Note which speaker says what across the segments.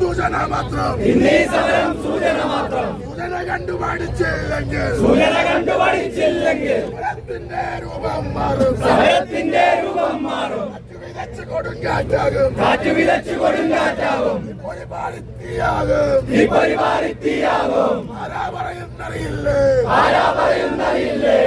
Speaker 1: സൂചന മാത്രം സമരം സൂചന മാത്രം. സൂചന കണ്ടു പഠിച്ചില്ലെങ്കിൽ സൂചന കണ്ടു പഠിച്ചില്ലെങ്കിൽ സമരത്തിന്റെ രൂപം മാറും. സമരത്തിന്റെ രൂപം മാറും. വിതച്ചു കൊടുങ്കാറ്റാകും കാറ്റ് വിതച്ചു കൊടുങ്കാറ്റാകും തീയാകും ആരാ പറയുന്നറിയില്ലേ? ആരാ പറയുന്നറിയില്ലേ?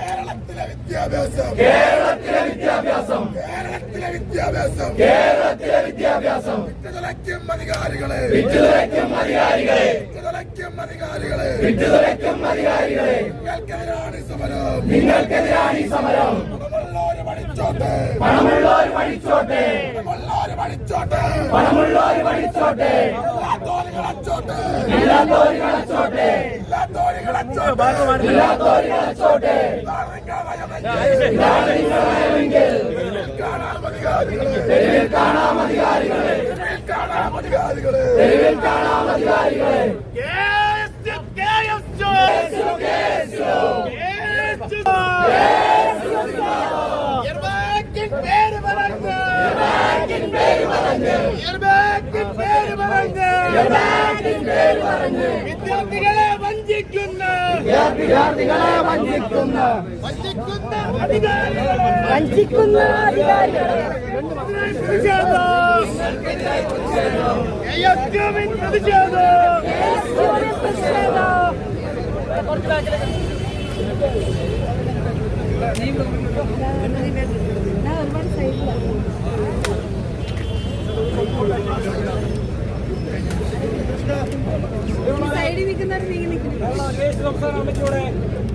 Speaker 1: കേരളത്തിലെ വിദ്യാഭ്യാസം. കേരളത്തിലെ വിദ്യാഭ്യാസം. കേരളത്തിലെ വിദ്യാഭ്യാസം. കേരളത്തിലെ വിദ്യാഭ്യാസം. അധികാരികളെ. വിട്ടുതുലയ്ക്കും അധികാരികളെ. വിട്ടുതുലയ്ക്കും അധികാരികളെ. വിട്ടുതുലയ്ക്കും അധികാരികളെ. നിങ്ങൾക്കെതിരാണ് സമരം. നിങ്ങൾക്കെതിരാണ് സമരം. പണമുള്ളവര് പഠിച്ചോട്ടെ. പണമുള്ളവര് പഠിച്ചോട്ടെ. പണമുള്ളവര് പഠിച്ചോട്ടെ. പണമുള്ളവര് പഠിച്ചോട്ടെ. ഇല്ലാത്തോര് കളച്ചോട്ടെ. ഇല്ലാത്തോര് കളച്ചോട്ടെ. ഇല്ലാത്തോര് കളച്ചോട്ടെ. ഇല്ലാത്തോര് കളച്ചോട്ടെ. കാണാം അധികാരികളെ തെരുവിൽ കാണാം അധികാരികളെ. തെരുവിൽ കാണാം അധികാരികളെ. തെരുവിൽ കാണാം അധികാരികളെ.
Speaker 2: വിദ്യാർത്ഥികളെ വഞ്ചിക്കുന്ന
Speaker 1: വിദ്യാർത്ഥികളെ വഞ്ചിക്കുന്ന
Speaker 2: വഞ്ചിക്കുന്ന പ്രതിഷേധം പ്രതിഷേധം.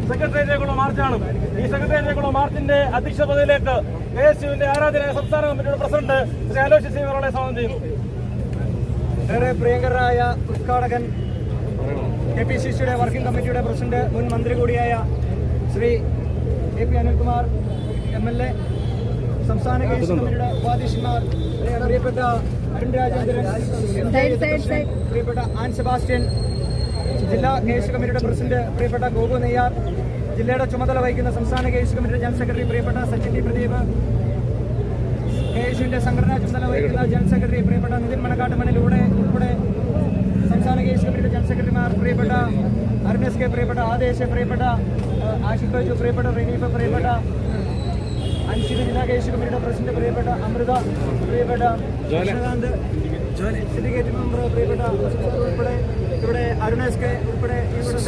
Speaker 3: സെക്രട്ടേറിയറ്റിലേക്കുള്ള മാർച്ചാണ് ഈ സെക്രട്ടേറിയറ്റിലേക്കുള്ള മാർച്ചിന്റെ അധ്യക്ഷ പദവിയിലേക്ക് കെ എസ് യുവിന്റെ ആരാധന സംസ്ഥാന കമ്മിറ്റിയുടെ പ്രസിഡന്റ് ശ്രീ അലോഷി സിംഗറുടെ സ്വാഗതം ചെയ്യുന്നു
Speaker 4: ഏറെ പ്രിയങ്കരായ ഉദ്ഘാടകൻ കെ പി സി സിയുടെ വർക്കിംഗ് കമ്മിറ്റിയുടെ പ്രസിഡന്റ് മുൻ മന്ത്രി കൂടിയായ Shri A P Anilkumar M L A സംസ്ഥാന കേസ് കമ്മിറ്റിയുടെ ഉപാധ്യക്ഷന്മാർ പ്രിയപ്പെട്ട അരുൺ രാജേന്ദ്രൻ പ്രിയപ്പെട്ട ആൻ സെബാസ്റ്റ്യൻ ജില്ലാ കേസ് കമ്മിറ്റിയുടെ പ്രസിഡന്റ് പ്രിയപ്പെട്ട ഗോപു നെയ്യാർ ജില്ലയുടെ ചുമതല വഹിക്കുന്ന സംസ്ഥാന കേസ് കമ്മിറ്റിയുടെ ജനറൽ സെക്രട്ടറി പ്രിയപ്പെട്ട സച്ചിൻ ടി പ്രദീപ് കേസിന്റെ സംഘടനാ ചുമതല വഹിക്കുന്ന ജനറൽ സെക്രട്ടറി പ്രിയപ്പെട്ട നിതിൻ മണക്കാട്ടുമണിലൂടെ ഉൾപ്പെടെ സംസ്ഥാന കേസ് കമ്മിറ്റിയുടെ ജനറൽ സെക്രട്ടറിമാർ പ്രിയപ്പെട്ട അരുൺ എസ് കെ പ്രിയപ്പെട്ട ആദേശ പ്രിയപ്പെട്ട ആഷിഖ് ബൈജു പ്രിയപ്പെട്ട റിനീഫ് പ്രിയപ്പെട്ട അൻഷിത് ജില്ലാ കെ എസ് കമ്മിറ്റിയുടെ പ്രസിഡന്റ് പ്രിയപ്പെട്ട അമൃത പ്രിയപ്പെട്ട കൃഷ്ണകാന്ത് സിൻഡിക്കേറ്റ് മെമ്പർ പ്രിയപ്പെട്ട ഉൾപ്പെടെ ഇവിടെ അരുണേഷ് കെ ഉൾപ്പെടെ ഇവിടെ.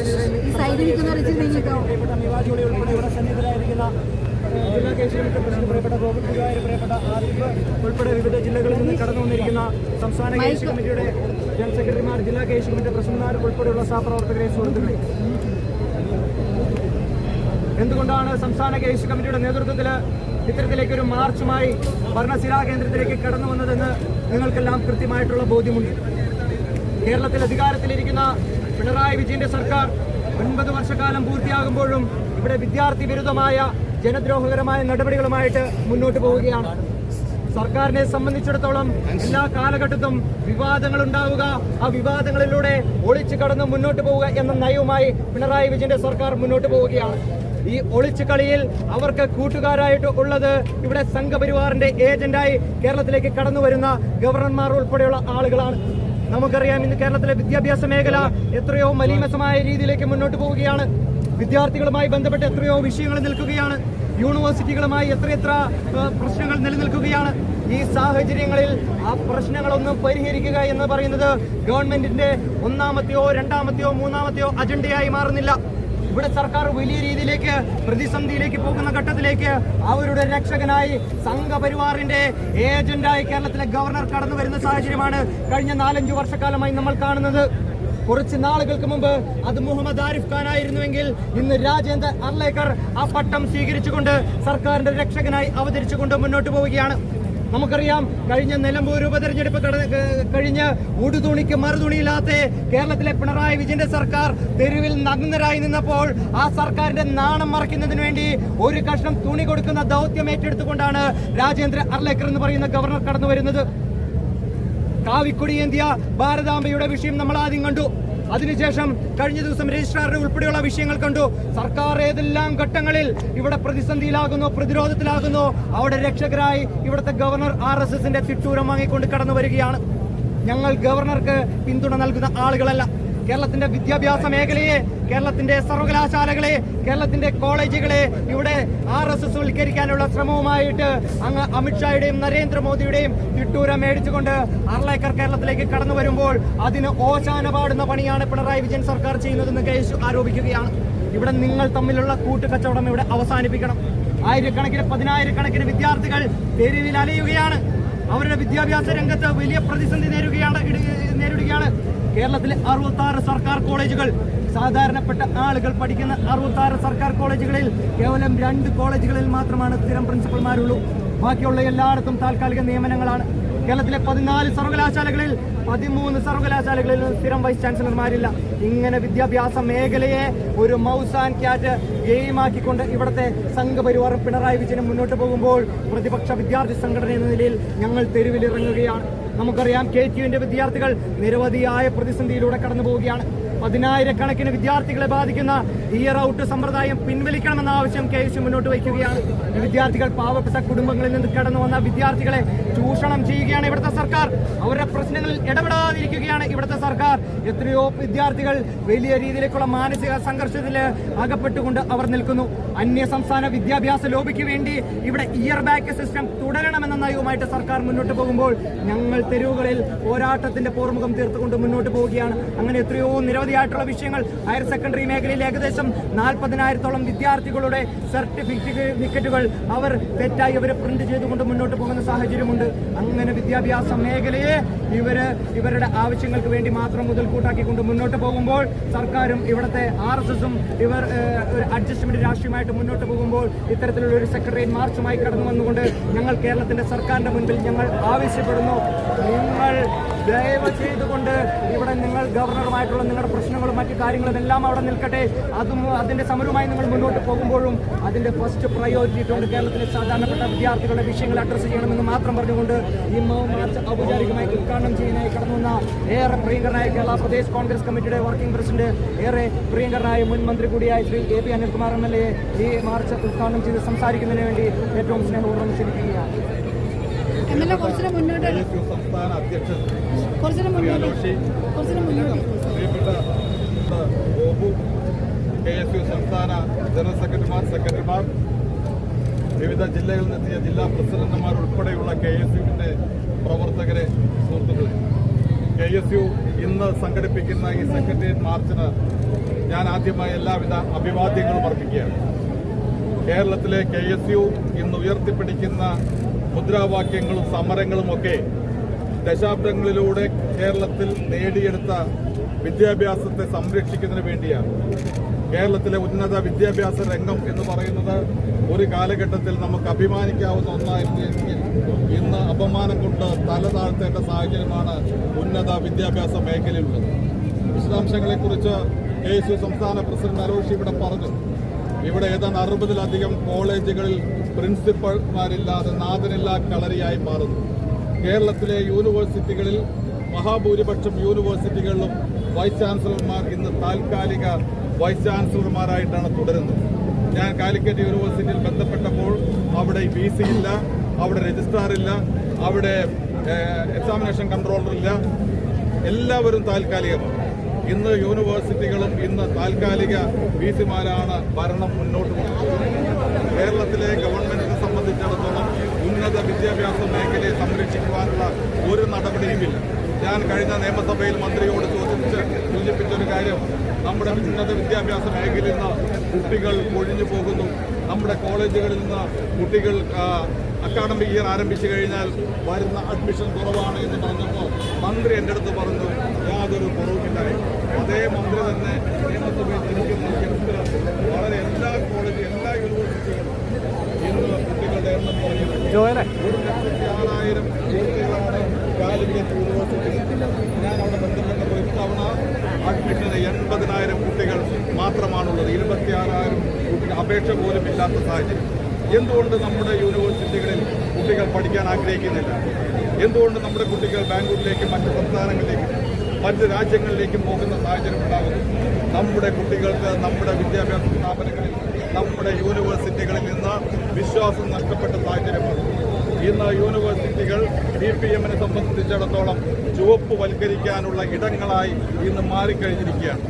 Speaker 4: പ്രിയപ്പെട്ട മിവാജോളി ഉൾപ്പെടെ ഇവിടെ സന്നിഹിതരായിരിക്കുന്ന ജില്ലാ കെ കമ്മിറ്റി പ്രസിഡന്റ് പ്രിയപ്പെട്ട ഗോകുൽ ഗുരുവായൂർ പ്രിയപ്പെട്ട ആരിഫ് ഉൾപ്പെടെ വിവിധ ജില്ലകളിൽ നിന്ന് കടന്നു വന്നിരിക്കുന്ന സംസ്ഥാന കേസ് കമ്മിറ്റിയുടെ ജനറൽ സെക്രട്ടറിമാർ ജില്ലാ കേസ് കമ്മിറ്റി പ്രസിഡന്റുമാർ ഉൾപ്പെടെയുള്ള സഹപ്രവർത്തകരെ സുഹൃത്തുക്കളെ. എന്തുകൊണ്ടാണ് സംസ്ഥാന കേസ് കമ്മിറ്റിയുടെ നേതൃത്വത്തിൽ ഇത്തരത്തിലേക്ക് ഒരു മാർച്ചുമായി ഭരണസിരാ കേന്ദ്രത്തിലേക്ക് കടന്നു വന്നതെന്ന് നിങ്ങൾക്കെല്ലാം കൃത്യമായിട്ടുള്ള ബോധ്യമുണ്ട്. കേരളത്തിൽ അധികാരത്തിലിരിക്കുന്ന പിണറായി വിജയന്റെ സർക്കാർ ഒൻപത് വർഷക്കാലം പൂർത്തിയാകുമ്പോഴും ഇവിടെ വിദ്യാർത്ഥി വിരുദ്ധമായ ജനദ്രോഹകരമായ നടപടികളുമായിട്ട് മുന്നോട്ട് പോവുകയാണ്. സർക്കാരിനെ സംബന്ധിച്ചിടത്തോളം എല്ലാ കാലഘട്ടത്തും വിവാദങ്ങൾ ഉണ്ടാവുക ആ വിവാദങ്ങളിലൂടെ ഒളിച്ചു കടന്ന് മുന്നോട്ട് പോവുക എന്ന നയവുമായി പിണറായി വിജയന്റെ സർക്കാർ മുന്നോട്ട് പോവുകയാണ്. ഈ ഒളിച്ചു കളിയിൽ അവർക്ക് കൂട്ടുകാരായിട്ട് ഉള്ളത് ഇവിടെ സംഘപരിവാറിന്റെ ഏജന്റായി കേരളത്തിലേക്ക് കടന്നു വരുന്ന ഗവർണർമാർ ഉൾപ്പെടെയുള്ള ആളുകളാണ്. നമുക്കറിയാം ഇന്ന് കേരളത്തിലെ വിദ്യാഭ്യാസ മേഖല എത്രയോ മലീമസമായ രീതിയിലേക്ക് മുന്നോട്ട് പോവുകയാണ്. വിദ്യാർത്ഥികളുമായി ബന്ധപ്പെട്ട് എത്രയോ വിഷയങ്ങൾ നിൽക്കുകയാണ്. യൂണിവേഴ്സിറ്റികളുമായി എത്രയെത്ര പ്രശ്നങ്ങൾ നിലനിൽക്കുകയാണ്. ഈ സാഹചര്യങ്ങളിൽ ആ പ്രശ്നങ്ങളൊന്നും പരിഹരിക്കുക എന്ന് പറയുന്നത് ഗവൺമെന്റിന്റെ ഒന്നാമത്തെയോ രണ്ടാമത്തെയോ മൂന്നാമത്തെയോ അജണ്ടയായി മാറുന്നില്ല. ഇവിടെ സർക്കാർ വലിയ രീതിയിലേക്ക് പ്രതിസന്ധിയിലേക്ക് പോകുന്ന ഘട്ടത്തിലേക്ക് അവരുടെ രക്ഷകനായി സംഘപരിവാറിന്റെ ഏജന്റായി കേരളത്തിലെ ഗവർണർ കടന്നു വരുന്ന സാഹചര്യമാണ് കഴിഞ്ഞ നാലഞ്ചു വർഷക്കാലമായി നമ്മൾ കാണുന്നത്. കുറച്ച് നാളുകൾക്ക് മുമ്പ് അത് മുഹമ്മദ് ആരിഫ് ഖാൻ ആയിരുന്നുവെങ്കിൽ ഇന്ന് രാജേന്ദ്ര അർലേക്കർ ആ പട്ടം സ്വീകരിച്ചുകൊണ്ട് സർക്കാരിന്റെ രക്ഷകനായി അവതരിച്ചുകൊണ്ട് മുന്നോട്ട് പോവുകയാണ്. നമുക്കറിയാം കഴിഞ്ഞ നിലമ്പൂർ ഉപതെരഞ്ഞെടുപ്പ് കഴിഞ്ഞ് ഉടുതുണിക്ക് മറുതുണിയില്ലാത്ത കേരളത്തിലെ പിണറായി വിജയന്റെ സർക്കാർ തെരുവിൽ നഗ്നരായി നിന്നപ്പോൾ ആ സർക്കാരിന്റെ നാണം മറയ്ക്കുന്നതിന് വേണ്ടി ഒരു കഷ്ണം തുണി കൊടുക്കുന്ന ദൗത്യം ഏറ്റെടുത്തുകൊണ്ടാണ് രാജേന്ദ്ര അർലേക്കർ എന്ന് പറയുന്ന ഗവർണർ കടന്നു വരുന്നത് കാവിക്കൊടിയേന്ത്യ ഭാരതാംബയുടെ വിഷയം നമ്മൾ ആദ്യം കണ്ടു. അതിനുശേഷം കഴിഞ്ഞ ദിവസം രജിസ്ട്രാറുടെ ഉൾപ്പെടെയുള്ള വിഷയങ്ങൾ കണ്ടു. സർക്കാർ ഏതെല്ലാം ഘട്ടങ്ങളിൽ ഇവിടെ പ്രതിസന്ധിയിലാകുന്നു പ്രതിരോധത്തിലാകുന്നു അവിടെ രക്ഷകരായി ഇവിടുത്തെ ഗവർണർ ആർ എസ് എസിന്റെ തിട്ടൂരം വാങ്ങിക്കൊണ്ട് കടന്നു വരികയാണ് ഞങ്ങൾ ഗവർണർക്ക് പിന്തുണ നൽകുന്ന ആളുകളല്ല. കേരളത്തിന്റെ വിദ്യാഭ്യാസ മേഖലയെ കേരളത്തിന്റെ സർവകലാശാലകളെ കേരളത്തിന്റെ കോളേജുകളെ ഇവിടെ ആർ എസ് എസ് വൽക്കരിക്കാനുള്ള ശ്രമവുമായിട്ട് അങ്ങ് അമിത്ഷായുടെയും നരേന്ദ്രമോദിയുടെയും തിട്ടൂരം മേടിച്ചുകൊണ്ട് അർലേക്കർ കേരളത്തിലേക്ക് കടന്നു വരുമ്പോൾ അതിന് ഓശാന പാടുന്ന പണിയാണ് പിണറായി വിജയൻ സർക്കാർ ചെയ്യുന്നതെന്ന് കേസ് ആരോപിക്കുകയാണ്. ഇവിടെ നിങ്ങൾ തമ്മിലുള്ള കൂട്ടുകച്ചവടം ഇവിടെ അവസാനിപ്പിക്കണം. ആയിരക്കണക്കിന് പതിനായിരക്കണക്കിന് വിദ്യാർത്ഥികൾ തെരുവിൽ അലയുകയാണ്. അവരുടെ വിദ്യാഭ്യാസ രംഗത്ത് വലിയ പ്രതിസന്ധി നേരിടുകയാണ് നേരിടുകയാണ്. കേരളത്തിലെ അറുപത്തി സർക്കാർ കോളേജുകൾ. സാധാരണപ്പെട്ട ആളുകൾ പഠിക്കുന്ന അറുപത്തി സർക്കാർ കോളേജുകളിൽ കേവലം രണ്ട് കോളേജുകളിൽ മാത്രമാണ് സ്ഥിരം പ്രിൻസിപ്പൽമാരുള്ളൂ. ബാക്കിയുള്ള എല്ലായിടത്തും താൽക്കാലിക നിയമനങ്ങളാണ്. കേരളത്തിലെ പതിനാല് സർവകലാശാലകളിൽ പതിമൂന്ന് സർവകലാശാലകളിൽ സ്ഥിരം വൈസ് ചാൻസലർമാരില്ല. ഇങ്ങനെ വിദ്യാഭ്യാസ മേഖലയെ ഒരു മൗസ് ആൻഡ് ക്യാറ്റ് ഗെയിമാക്കിക്കൊണ്ട് ഇവിടുത്തെ സംഘപരിവാറും പിണറായി വിജയനും മുന്നോട്ട് പോകുമ്പോൾ പ്രതിപക്ഷ വിദ്യാർത്ഥി സംഘടന എന്ന നിലയിൽ ഞങ്ങൾ തെരുവിലിറങ്ങുകയാണ്. നമുക്കറിയാം കെ യുവിന്റെ വിദ്യാർത്ഥികൾ നിരവധിയായ പ്രതിസന്ധിയിലൂടെ കടന്നു പോവുകയാണ് പതിനായിരക്കണക്കിന് വിദ്യാർത്ഥികളെ ബാധിക്കുന്ന ഇയർ ഔട്ട് സമ്പ്രദായം പിൻവലിക്കണമെന്ന ആവശ്യം കെ എസ് മുന്നോട്ട് വയ്ക്കുകയാണ്. വിദ്യാർത്ഥികൾ പാവപ്പെട്ട കുടുംബങ്ങളിൽ നിന്ന് കടന്നു വന്ന വിദ്യാർത്ഥികളെ ചൂഷണം ചെയ്യുകയാണ് ഇവിടുത്തെ സർക്കാർ. അവരുടെ പ്രശ്നങ്ങളിൽ ഇടപെടാതിരിക്കുകയാണ് ഇവിടുത്തെ സർക്കാർ. എത്രയോ വിദ്യാർത്ഥികൾ വലിയ രീതിയിലേക്കുള്ള മാനസിക സംഘർഷത്തിൽ അകപ്പെട്ടുകൊണ്ട് അവർ നിൽക്കുന്നു. അന്യ സംസ്ഥാന വിദ്യാഭ്യാസ ലോബിക്ക് വേണ്ടി ഇവിടെ ഇയർ ബാക്ക് സിസ്റ്റം തുടരണമെന്ന നയവുമായിട്ട് സർക്കാർ മുന്നോട്ട് പോകുമ്പോൾ ഞങ്ങൾ തെരുവുകളിൽ പോരാട്ടത്തിന്റെ പോർമുഖം തീർത്തുകൊണ്ട് മുന്നോട്ട് പോവുകയാണ്. അങ്ങനെ എത്രയോ നിരവധിയായിട്ടുള്ള വിഷയങ്ങൾ ഹയർ സെക്കൻഡറി മേഖലയിൽ ഏകദേശം നാൽപ്പതിനായിരത്തോളം വിദ്യാർത്ഥികളുടെ സർട്ടിഫിക്കറ്റുകൾ അവർ തെറ്റായി അവരെ പ്രിന്റ് ചെയ്തുകൊണ്ട് മുന്നോട്ട് പോകുന്ന സാഹചര്യമുണ്ട്. അങ്ങനെ വിദ്യാഭ്യാസ മേഖലയെ ഇവർ ഇവരുടെ ആവശ്യങ്ങൾക്ക് വേണ്ടി മാത്രം മുതൽ മുതൽക്കൂട്ടാക്കിക്കൊണ്ട് മുന്നോട്ട് പോകുമ്പോൾ സർക്കാരും ഇവിടുത്തെ ആർ എസ് എസും ഇവർ ഒരു അഡ്ജസ്റ്റ്മെന്റ് രാഷ്ട്രീയമായിട്ട് മുന്നോട്ട് പോകുമ്പോൾ ഇത്തരത്തിലുള്ള ഒരു സെക്രട്ടറി മാർച്ചുമായി കടന്നു വന്നുകൊണ്ട് ഞങ്ങൾ കേരളത്തിന്റെ സർക്കാരിന്റെ മുൻപിൽ ഞങ്ങൾ ആവശ്യപ്പെടുന്നു നിങ്ങൾ ദയവ് ചെയ്തുകൊണ്ട് ഇവിടെ നിങ്ങൾ ഗവർണറുമായിട്ടുള്ള നിങ്ങളുടെ പ്രശ്നങ്ങളും മറ്റു കാര്യങ്ങളും എല്ലാം അവിടെ നിൽക്കട്ടെ. അതും അതിന്റെ സമരവുമായി നിങ്ങൾ മുന്നോട്ട് പോകുമ്പോഴും അതിന്റെ ഫസ്റ്റ് പ്രയോറിറ്റി ഇട്ടുകൊണ്ട് കേരളത്തിലെ സാധാരണപ്പെട്ട വിദ്യാർത്ഥികളുടെ വിഷയങ്ങൾ അഡ്രസ്സ് ചെയ്യണമെന്ന് മാത്രം പറഞ്ഞുകൊണ്ട് ഈ മാർച്ച് ഔപചാരികമായി ഉദ്ഘാടനം ചെയ്യുന്നതായി കടന്നു വന്ന ഏറെ പ്രിയങ്കരനായ കേരള പ്രദേശ് കോൺഗ്രസ് കമ്മിറ്റിയുടെ വർക്കിംഗ് പ്രസിഡന്റ് ഏറെ പ്രിയങ്കരനായ മുൻ മന്ത്രി കൂടിയായ Shri A P Anilkumar M L A ഈ മാർച്ച് ഉദ്ഘാടനം ചെയ്ത് സംസാരിക്കുന്നതിന് വേണ്ടി ഏറ്റവും സ്നേഹപൂർവം ക്ഷണിക്കുകയാണ്.
Speaker 5: എം എൽ എ കുറച്ചുകൂടെ മുന്നോട്ട് കുറച്ചുകൂടെ മുന്നോട്ട് കുറച്ചിനെ മുന്നോട്ട്
Speaker 1: കെ എസ് യു സംസ്ഥാന ജനറൽ സെക്രട്ടറിമാർ സെക്രട്ടറിമാർ
Speaker 6: വിവിധ ജില്ലകളിൽ നിന്നെത്തിയ ജില്ലാ പ്രസിഡന്റുമാർ ഉൾപ്പെടെയുള്ള കെ എസ് യുവിന്റെ പ്രവർത്തകരെ സുഹൃത്തുക്കളെ. കെ എസ് യു ഇന്ന് സംഘടിപ്പിക്കുന്ന ഈ സെക്രട്ടേറിയറ്റ് മാർച്ചിന് ഞാൻ ആദ്യമായി എല്ലാവിധ അഭിവാദ്യങ്ങളും അർപ്പിക്കുകയാണ്. കേരളത്തിലെ കെ എസ് യു ഇന്ന് ഉയർത്തിപ്പിടിക്കുന്ന മുദ്രാവാക്യങ്ങളും സമരങ്ങളുമൊക്കെ ദശാബ്ദങ്ങളിലൂടെ കേരളത്തിൽ നേടിയെടുത്ത വിദ്യാഭ്യാസത്തെ സംരക്ഷിക്കുന്നതിന് വേണ്ടിയാണ്. കേരളത്തിലെ ഉന്നത വിദ്യാഭ്യാസ രംഗം എന്ന് പറയുന്നത് ഒരു കാലഘട്ടത്തിൽ നമുക്ക് അഭിമാനിക്കാവുന്ന ഒന്നായിരുന്നു എങ്കിൽ ഇന്ന് അപമാനം കൊണ്ട് തല താഴ്ത്തേണ്ട സാഹചര്യമാണ് ഉന്നത വിദ്യാഭ്യാസ മേഖലയിലുള്ളത്. വിശദാംശങ്ങളെക്കുറിച്ച് കെ സംസ്ഥാന പ്രസിഡന്റ് അരോഷി ഇവിടെ പറഞ്ഞു. ഇവിടെ ഏതാണ്ട് അറുപതിലധികം കോളേജുകളിൽ പ്രിൻസിപ്പൽമാരില്ലാതെ നാഥനില്ല കളരിയായി മാറുന്നു. കേരളത്തിലെ യൂണിവേഴ്സിറ്റികളിൽ മഹാഭൂരിപക്ഷം യൂണിവേഴ്സിറ്റികളിലും വൈസ് ചാൻസലർമാർ ഇന്ന് താൽക്കാലിക വൈസ് ചാൻസലർമാരായിട്ടാണ് തുടരുന്നത്. ഞാൻ കാലിക്കറ്റ് യൂണിവേഴ്സിറ്റിയിൽ ബന്ധപ്പെട്ടപ്പോൾ അവിടെ ബി സി ഇല്ല അവിടെ രജിസ്ട്രാർ ഇല്ല അവിടെ എക്സാമിനേഷൻ കൺട്രോളർ ഇല്ല. എല്ലാവരും താൽക്കാലികമാണ്. ഇന്ന് യൂണിവേഴ്സിറ്റികളും ഇന്ന് താൽക്കാലിക വി സിമാരാണ് ഭരണം മുന്നോട്ട് കൊണ്ടുപോകുന്നത്. കേരളത്തിലെ ഗവൺമെന്റിനെ സംബന്ധിച്ചിടത്തോളം ഉന്നത വിദ്യാഭ്യാസ മേഖലയെ സംരക്ഷിക്കുവാനുള്ള ഒരു നടപടിയുമില്ല. ഞാൻ കഴിഞ്ഞ നിയമസഭയിൽ മന്ത്രിയോട് ചോദിച്ച് സൂചിപ്പിച്ചൊരു കാര്യം. നമ്മുടെ ഉന്നത വിദ്യാഭ്യാസ മേഖലയിൽ നിന്ന് കുട്ടികൾ ഒഴിഞ്ഞു പോകുന്നു. നമ്മുടെ കോളേജുകളിൽ നിന്ന് കുട്ടികൾ അക്കാഡമിക് ഇയർ ആരംഭിച്ചു കഴിഞ്ഞാൽ വരുന്ന അഡ്മിഷൻ കുറവാണ് എന്ന് പറഞ്ഞപ്പോൾ മന്ത്രി എന്റെ അടുത്ത് പറഞ്ഞു യാതൊരു കുറവുമില്ലായി അതേ മന്ത്രി തന്നെ നിയമസഭയിൽ ഇരിക്കുന്ന. ഗസ്റ്റിൽ വളരെ എല്ലാ കോളേജ് എല്ലാ യൂണിവേഴ്സിറ്റികളും ഇന്ന് കുട്ടികളുടെ എണ്ണം കുറഞ്ഞു ഒരു ലക്ഷത്തി ആറായിരം കുട്ടികളാണ് കാലിക്കറ്റ് യൂണിവേഴ്സിറ്റിയിൽ ഞാൻ അവിടെ ബന്ധപ്പെട്ടപ്പോൾ ഇത്തവണ അഡ്മിഷന് എൺപതിനായിരം കുട്ടികൾ മാത്രമാണുള്ളത്. ഇരുപത്തി ആറായിരം കുട്ടികൾ അപേക്ഷ പോലും ഇല്ലാത്ത സാഹചര്യം. എന്തുകൊണ്ട് നമ്മുടെ യൂണിവേഴ്സിറ്റികളിൽ കുട്ടികൾ പഠിക്കാൻ ആഗ്രഹിക്കുന്നില്ല? എന്തുകൊണ്ട് നമ്മുടെ കുട്ടികൾ ബാംഗ്ലൂരിലേക്കും മറ്റ് സംസ്ഥാനങ്ങളിലേക്കും മറ്റ് രാജ്യങ്ങളിലേക്കും പോകുന്ന സാഹചര്യം ഉണ്ടാകുന്നു. നമ്മുടെ കുട്ടികൾക്ക് നമ്മുടെ വിദ്യാഭ്യാസ സ്ഥാപനങ്ങളിൽ നമ്മുടെ യൂണിവേഴ്സിറ്റികളിൽ നിന്ന് വിശ്വാസം നഷ്ടപ്പെട്ട സാഹചര്യമാണ് ഇന്ന് യൂണിവേഴ്സിറ്റികൾ ബി പി എമ്മിനെ സംബന്ധിച്ചിടത്തോളം ചുവപ്പ് വൽക്കരിക്കാനുള്ള ഇടങ്ങളായി ഇന്ന് മാറിക്കഴിഞ്ഞിരിക്കുകയാണ്.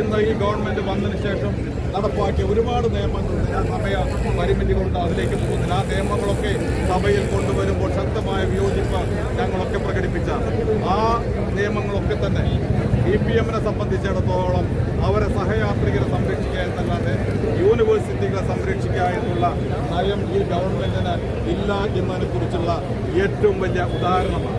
Speaker 6: ഇന്ന് ഈ ഗവൺമെന്റ് വന്നതിന് ശേഷം നടപ്പാക്കിയ ഒരുപാട് നിയമങ്ങളുണ്ട് ഞാൻ സമയ പരിമിതി കൊണ്ട് അതിലേക്ക് പോകുന്നില്ല. ആ നിയമങ്ങളൊക്കെ സഭയിൽ കൊണ്ടുവരുമ്പോൾ ശക്തമായ വിയോജിപ്പ് ഞങ്ങളൊക്കെ പ്രകടിപ്പിച്ചാണ്. ആ നിയമങ്ങളൊക്കെ തന്നെ ഇ പി എമ്മിനെ സംബന്ധിച്ചിടത്തോളം അവരെ സഹയാത്രികരെ സംരക്ഷിക്കുക എന്നല്ലാതെ യൂണിവേഴ്സിറ്റികളെ സംരക്ഷിക്കുക എന്നുള്ള നയം ഈ ഗവൺമെന്റിന് ഇല്ല എന്നതിനെ കുറിച്ചുള്ള ഏറ്റവും വലിയ ഉദാഹരണമാണ്.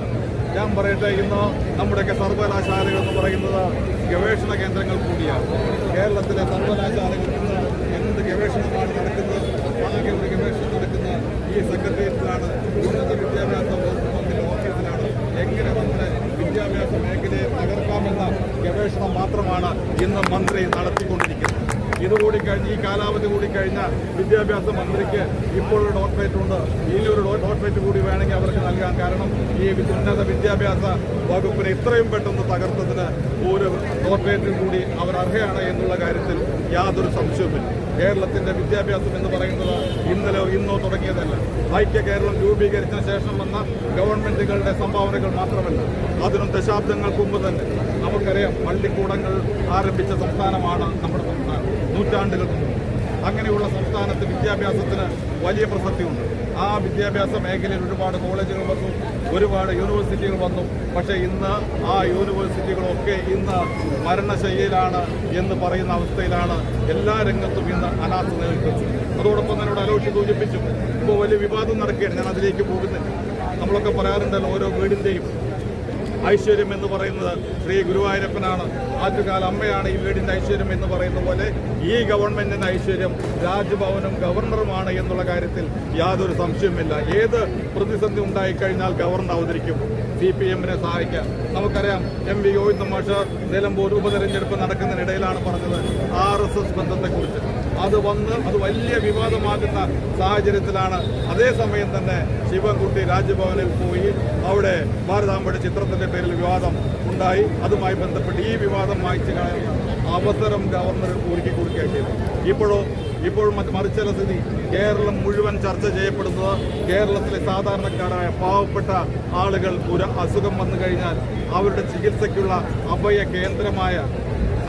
Speaker 6: ഞാൻ പറയട്ടെ ഇന്ന് നമ്മുടെയൊക്കെ സർവകലാശാലകൾ എന്ന് പറയുന്നത് ഗവേഷണ കേന്ദ്രങ്ങൾ കൂടിയാണ്. കേരളത്തിലെ സർവകലാശാലകളിൽ നിന്ന് എന്ത് ഗവേഷണമാണ് നടക്കുന്നത്? ആകെ ഒരു ഗവേഷണം നടക്കുന്ന ഈ സെക്രട്ടേറിയറ്റിലാണ് ഉന്നത വിദ്യാഭ്യാസ വകുപ്പ് മന്ത്രിയുടെ ഓഫീസിലാണ് എങ്ങനെ നമ്മുടെ വിദ്യാഭ്യാസ മേഖലയെ തകർക്കാമെന്ന ഗവേഷണം മാത്രമാണ് ഇന്ന് മന്ത്രി നടത്തിക്കൊണ്ടിരിക്കുന്നത്. ഇതുകൂടി കഴിഞ്ഞ് ഈ കാലാവധി കൂടി കഴിഞ്ഞ വിദ്യാഭ്യാസ മന്ത്രിക്ക് ഇപ്പോഴൊരു ഡോക്ടറേറ്റ് ഉണ്ട്. ഇനി ഒരു ഡോക്ടറേറ്റ് കൂടി വേണമെങ്കിൽ അവർക്ക് നൽകാൻ കാരണം ഈ ഉന്നത വിദ്യാഭ്യാസ വകുപ്പിനെ ഇത്രയും പെട്ടെന്ന് തകർത്തതിന് ഒരു ഡോക്ടറേറ്റും കൂടി അവർ അർഹയാണ് എന്നുള്ള കാര്യത്തിൽ യാതൊരു സംശയവുമില്ല. കേരളത്തിന്റെ വിദ്യാഭ്യാസം എന്ന് പറയുന്നത് ഇന്നലെ ഇന്നോ തുടങ്ങിയതല്ല. ഐക്യ കേരളം രൂപീകരിച്ചതിന് ശേഷം വന്ന ഗവൺമെന്റുകളുടെ സംഭാവനകൾ മാത്രമല്ല അതിനും ദശാബ്ദങ്ങൾക്ക് മുമ്പ് തന്നെ. നമുക്കറിയാം പള്ളിക്കൂടങ്ങൾ ആരംഭിച്ച സംസ്ഥാനമാണ് നമ്മുടെ സംസ്ഥാനം. നൂറ്റാണ്ടുകൾക്ക് മുമ്പ്. അങ്ങനെയുള്ള സംസ്ഥാനത്ത് വിദ്യാഭ്യാസത്തിന് വലിയ പ്രസക്തിയുണ്ട്. ആ വിദ്യാഭ്യാസ മേഖലയിൽ ഒരുപാട് കോളേജുകൾ വന്നു ഒരുപാട് യൂണിവേഴ്സിറ്റികൾ വന്നു. പക്ഷേ ഇന്ന് ആ യൂണിവേഴ്സിറ്റികളൊക്കെ ഇന്ന് മരണശയ്യയിലാണ് എന്ന് പറയുന്ന അവസ്ഥയിലാണ് എല്ലാ രംഗത്തും ഇന്ന് അനാഥ നിലനിൽക്കുന്നത്. അതോടൊപ്പം തന്നെ അലോഷി സൂചിപ്പിച്ചു. ഇപ്പോൾ വലിയ വിവാദം നടക്കുകയാണ്. ഞാൻ അതിലേക്ക് പോകുന്നില്ല. നമ്മളൊക്കെ പറയാറുണ്ടല്ലോ ഓരോ വീടിന്റെയും ഐശ്വര്യം എന്ന് പറയുന്നത് ശ്രീ ഗുരുവായൂരപ്പനാണ്. ആറ്റുകാല അമ്മയാണ് ഈ വീടിന്റെ ഐശ്വര്യം എന്ന് പറയുന്ന പോലെ ഈ ഗവൺമെന്റിന്റെ ഐശ്വര്യം രാജ്ഭവനും ഗവർണറുമാണ് എന്നുള്ള കാര്യത്തിൽ യാതൊരു സംശയവുമില്ല. ഏത് പ്രതിസന്ധി ഉണ്ടായിക്കഴിഞ്ഞാൽ ഗവർണർ അവതരിക്കും. സി പി എമ്മിനെ സഹായിക്കാൻ. നമുക്കറിയാം എം വി ഗോവിന്ദ മാഷ് നിലമ്പൂർ ഉപതെരഞ്ഞെടുപ്പ് നടക്കുന്നതിനിടയിലാണ് പറഞ്ഞത് ആർ എസ് എസ് ബന്ധത്തെക്കുറിച്ച്. അത് വന്ന് അത് വലിയ വിവാദമാകുന്ന സാഹചര്യത്തിലാണ്. അതേസമയം തന്നെ ശിവൻകുട്ടി രാജ്ഭവനിൽ പോയി അവിടെ ഭാരതാമ്പടി ചിത്രത്തിന്റെ പേരിൽ വിവാദം ഉണ്ടായി. അതുമായി ബന്ധപ്പെട്ട് ഈ വിവാദം വായിച്ചു അവസരം ഗവർണർ ഒരുക്കി കൊടുക്കുകയാണ് ഇപ്പോഴോ ഇപ്പോൾ മറിച്ചുള്ള സ്ഥിതി കേരളം മുഴുവൻ ചർച്ച ചെയ്യപ്പെടുന്നത് കേരളത്തിലെ സാധാരണക്കാരായ പാവപ്പെട്ട ആളുകൾ ഒരു അസുഖം വന്നു കഴിഞ്ഞാൽ അവരുടെ ചികിത്സയ്ക്കുള്ള അഭയ കേന്ദ്രമായ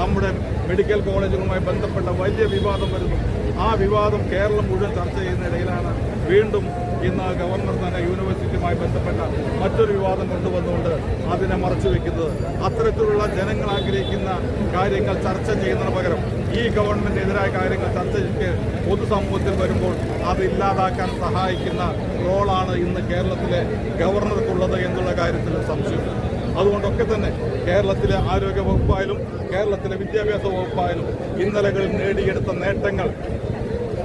Speaker 6: നമ്മുടെ മെഡിക്കൽ കോളേജുകളുമായി ബന്ധപ്പെട്ട വലിയ വിവാദം വരുന്നു. ആ വിവാദം കേരളം മുഴുവൻ ചർച്ച ചെയ്യുന്ന ഇടയിലാണ് വീണ്ടും ഇന്ന് ഗവർണർ തന്നെ യൂണിവേഴ്സിറ്റിയുമായി ബന്ധപ്പെട്ട മറ്റൊരു വിവാദം കൊണ്ടുവന്നുകൊണ്ട് അതിനെ മറച്ചു വെക്കുന്നത്. അത്തരത്തിലുള്ള ജനങ്ങൾ ആഗ്രഹിക്കുന്ന കാര്യങ്ങൾ ചർച്ച ചെയ്യുന്നതിന് പകരം ഈ ഗവൺമെന്റിനെതിരായ കാര്യങ്ങൾ ചർച്ചയ്ക്ക് പൊതുസമൂഹത്തിൽ വരുമ്പോൾ അത് ഇല്ലാതാക്കാൻ സഹായിക്കുന്ന റോളാണ് ഇന്ന് കേരളത്തിലെ ഗവർണർക്കുള്ളത് എന്നുള്ള കാര്യത്തിൽ സംശയമില്ല അതുകൊണ്ടൊക്കെ തന്നെ കേരളത്തിലെ ആരോഗ്യ വകുപ്പായാലും കേരളത്തിലെ വിദ്യാഭ്യാസ വകുപ്പായാലും ഇന്നലകളിൽ നേടിയെടുത്ത നേട്ടങ്ങൾ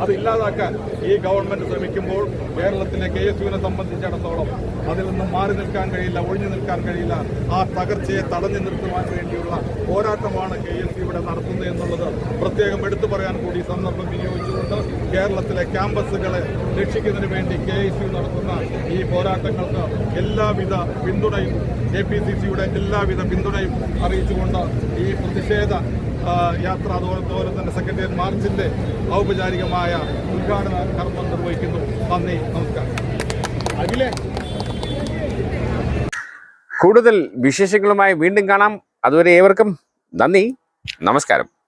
Speaker 6: അത് ഇല്ലാതാക്കാൻ ഈ ഗവൺമെന്റ് ശ്രമിക്കുമ്പോൾ കേരളത്തിലെ കെ എസ് യുവിനെ സംബന്ധിച്ചിടത്തോളം അതിൽ നിന്നും മാറി നിൽക്കാൻ കഴിയില്ല ഒഴിഞ്ഞു നിൽക്കാൻ കഴിയില്ല. ആ തകർച്ചയെ തടഞ്ഞു നിർത്തുവാൻ വേണ്ടിയുള്ള പോരാട്ടമാണ് കെ എസ് യു ഇവിടെ നടത്തുന്നത് എന്നുള്ളത് പ്രത്യേകം എടുത്തു പറയാൻ കൂടി സന്ദർഭം വിനിയോഗിച്ചുകൊണ്ട് കേരളത്തിലെ ക്യാമ്പസുകളെ രക്ഷിക്കുന്നതിന് വേണ്ടി കെ എസ് യു നടത്തുന്ന ഈ പോരാട്ടങ്ങൾക്ക് എല്ലാവിധ പിന്തുണയും കെ പി സി സിയുടെ എല്ലാവിധ പിന്തുണയും അറിയിച്ചുകൊണ്ട് ഈ പ്രതിഷേധ യാത്ര അതുപോലെ തന്നെ സെക്രട്ടേറിയറ്റ് മാർച്ചിന്റെ ഔപചാരികമായ ഉദ്ഘാടന കർമ്മം നിർവഹിക്കുന്നു. നന്ദി നമസ്കാരം. അഖിലേ.
Speaker 7: കൂടുതൽ വിശേഷങ്ങളുമായി വീണ്ടും കാണാം. അതുവരെ ഏവർക്കും നന്ദി നമസ്കാരം.